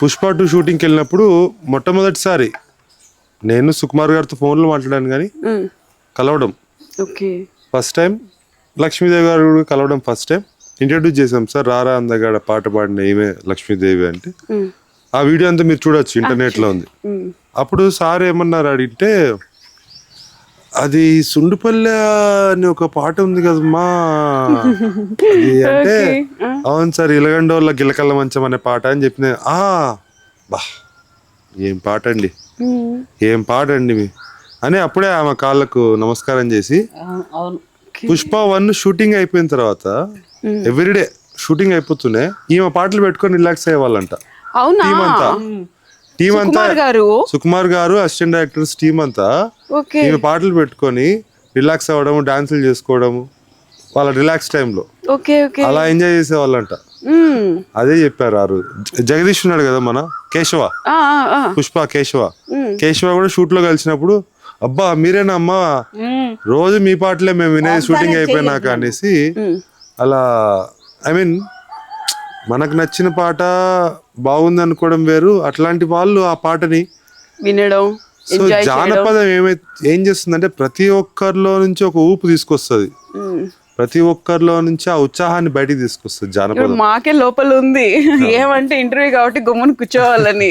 Pushpa two షూటింగ్కి వెళ్ళినప్పుడు మొట్టమొదటిసారి నేను సుకుమార్ గారితో ఫోన్లో మాట్లాడాను కానీ. కలవడం ఓకే ఫస్ట్ టైం లక్ష్మీదేవి గారు కూడా కలవడం ఫస్ట్ టైం ఇంట్రడ్యూస్ చేసాం సార్ రారా అందగాడ పాట పాడిన ఈమె లక్ష్మీదేవి అంటే. ఆ వీడియో అంతా మీరు చూడొచ్చు ఇంటర్నెట్లో ఉంది. అప్పుడు సార్ ఏమన్నారు అడిగితే అది సుండుపల్లె అని ఒక పాట ఉంది కదమ్మా. అది అంటే. అవును సార్ ఇలగండోళ్ళ గిలకల్ల మంచం అనే పాట అని చెప్పిన ఆ బా ఏం పాట అండి. ఏం పాట అండి మీ? అని అప్పుడే ఆమె కాళ్ళకు నమస్కారం చేసి అవును. పుష్ప వన్ షూటింగ్ అయిపోయిన తర్వాత ఎవ్రీడే షూటింగ్ అయిపోతూనే ఈమె పాటలు పెట్టుకొని రిలాక్స్ అయ్యేవాళ్ళంట. అవునా? టీం అంతా టీం అంతా సుకుమార్ గారు అసిస్టెంట్ డైరెక్టర్స్ టీం అంతా ఈమె పాటలు పెట్టుకొని రిలాక్స్ అవ్వడము డాన్సులు చేసుకోవడము వాళ్ళ రిలాక్స్ టైంలో. అలా ఎంజాయ్ చేసేవాళ్ళంట. మ్మ్. అదే చెప్పారు ఆ రోజు జగదీష్ ఉన్నాడు కదా మన? కేశవ. పుష్ప కేశవ. కేశవ కూడా షూట్లో కలిసినప్పుడు అబ్బా మీరేనా అమ్మా? రోజు మీ పాటలే మేము వినేది షూటింగ్ అయిపోయినాక అనేసి. అలా ఐ మీన్ మనకు నచ్చిన పాట బాగుంది అనుకోవడం వేరు. అట్లాంటి వాళ్ళు ఆ పాటని వినడం. సో జానపదం ఏమై ఏం చేస్తుందంటే ప్రతి ఒక్కరిలో నుంచి ఒక ఊపు తీసుకొస్తుంది. మ్మ్. ప్రతి ఒక్కరిలో నుంచి ఆ ఉత్సాహాన్ని బయటికి తీసుకొస్తుంది జానపదం. మాకే లోపల ఉంది ఏమంటే ఇంటర్వ్యూ కాబట్టి గమ్మున కూర్చోవాలని.